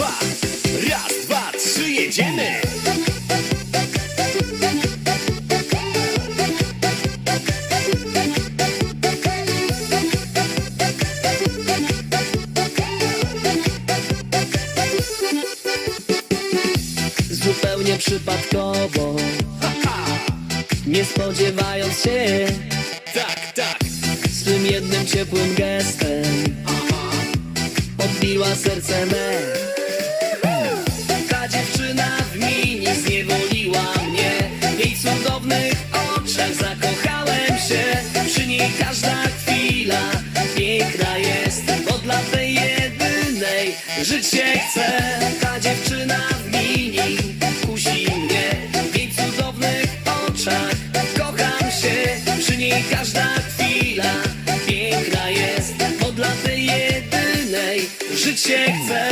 dwa Raz, dwa, trzy, jedziemy! Zupełnie przypadkowo. Nie spodziewając się Tak, tak. Z tym jednym ciepłym gestem Odbiła serce me. Żyć się chce. Ta dziewczyna w mini kusi mnie, w jej cudownych oczach kocham się. Przy niej każda chwila piękna jest, bo dla tej jedynej żyć się chce.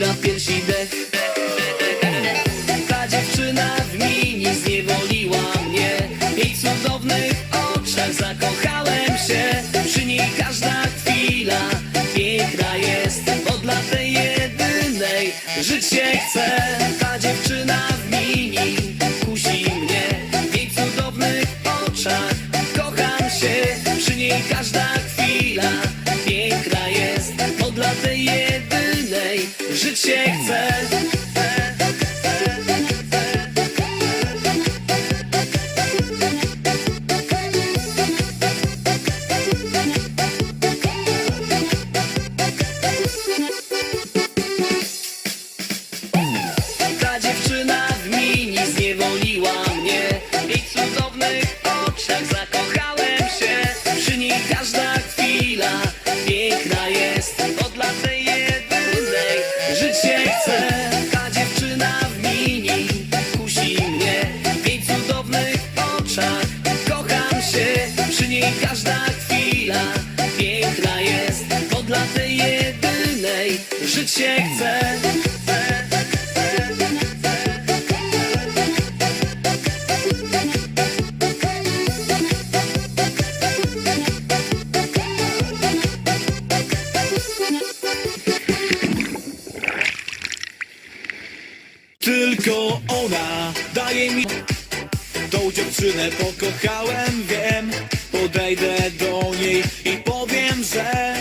Piersi. Ta dziewczyna w mini zniewoliła mnie, w jej cudownych oczach zakochałem się. Przy niej każda chwila piękna jest, bo dla tej jedynej żyć się chce. Ta dziewczyna żyć się. Ta dziewczyna w mini zniewoliła mnie jej cudownych oczach Niej każda chwila piękna jest Bo dla tej jedynej żyć się chce. Tylko ona daje mi Tą dziewczynę pokochałem Podejdę do niej i powiem, że